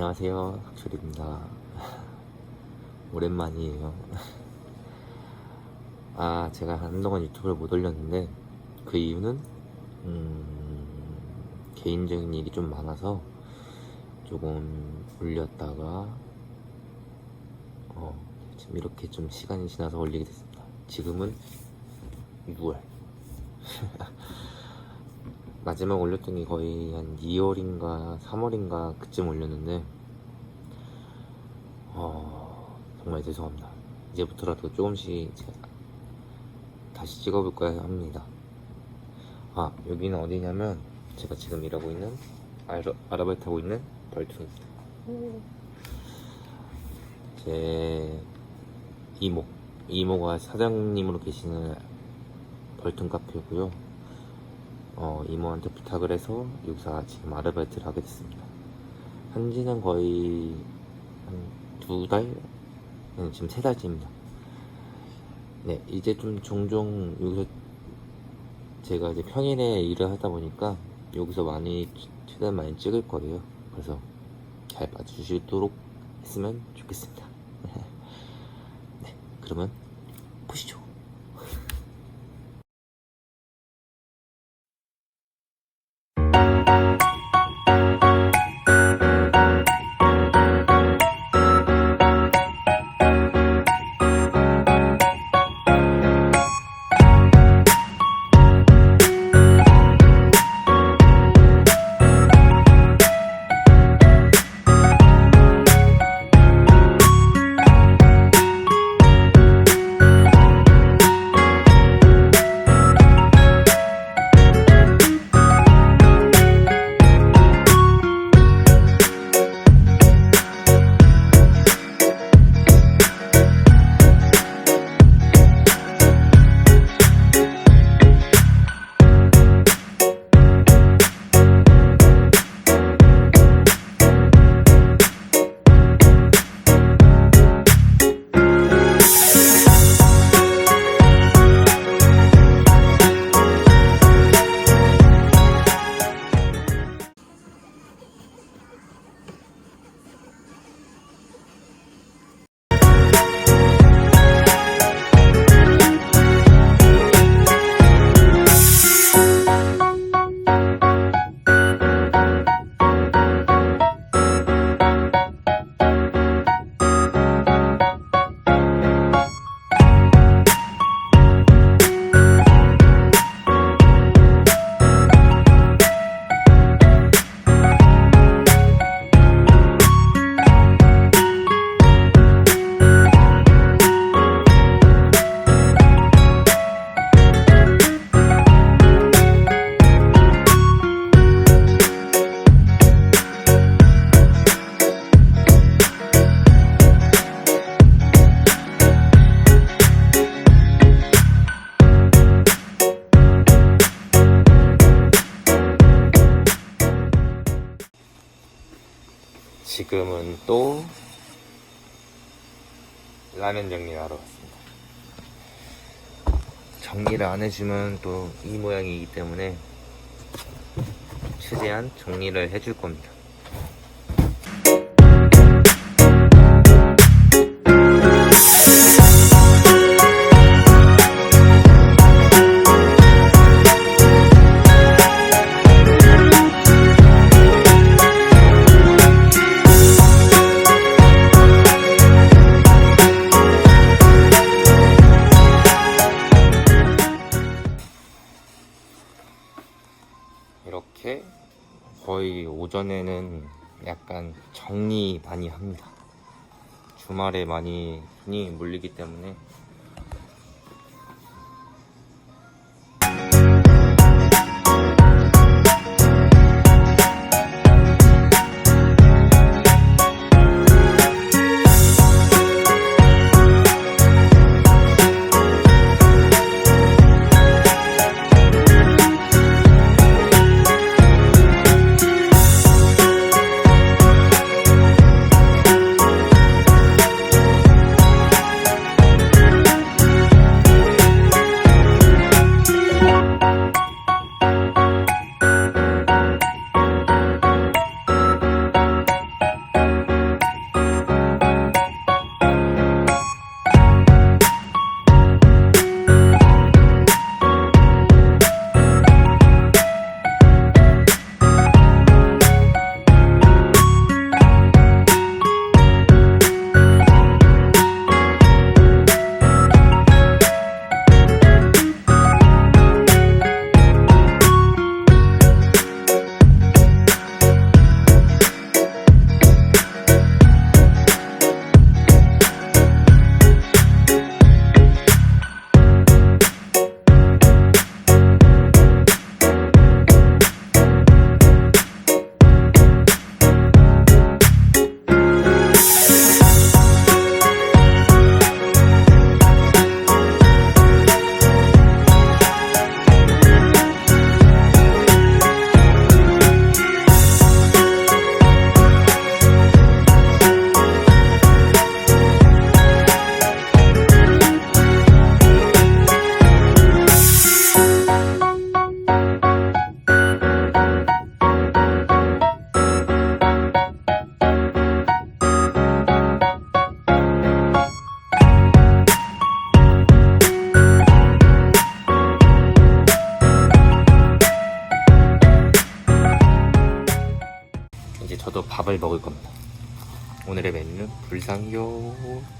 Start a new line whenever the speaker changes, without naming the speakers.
안녕하세요. 학철입니다. 오랜만이에요. 아, 제가 한동안 유튜브를 못 올렸는데, 그 이유는, 음, 개인적인 일이 좀 많아서, 조금 올렸다가, 어, 지금 이렇게 좀 시간이 지나서 올리게 됐습니다. 지금은 6월. 마지막 올렸던 게 거의 한 2월인가 3월인가 그쯤 올렸는데 어, 정말 죄송합니다. 이제부터라도 조금씩 제가 다시 찍어볼까 합니다. 아 여기는 어디냐면 제가 지금 일하고 있는 아르, 아르바이트 하고 있는 벌툰입니다. 제 이모 이모가 사장님으로 계시는 벌툰 카페고요. 어, 이모한테 부탁을 해서 여기서 지금 아르바이트를 하게 됐습니다. 한지는 거의 한 두 달? 네, 지금 세 달째입니다. 네, 이제 좀 종종 여기서 제가 이제 평일에 일을 하다 보니까 여기서 많이, 최대한 많이 찍을 거예요. 그래서 잘 봐주시도록 했으면 좋겠습니다. 네, 그러면 보시죠. 지금은 또 라면 정리를 하러 왔습니다. 정리를 안 해주면 또 이 모양이기 때문에 최대한 정리를 해줄 겁니다. 거의 오전에는 약간 정리 많이 합니다. 주말에 많이 손이 몰리기 때문에 먹을 겁니다. 오늘의 메뉴는 불상이요.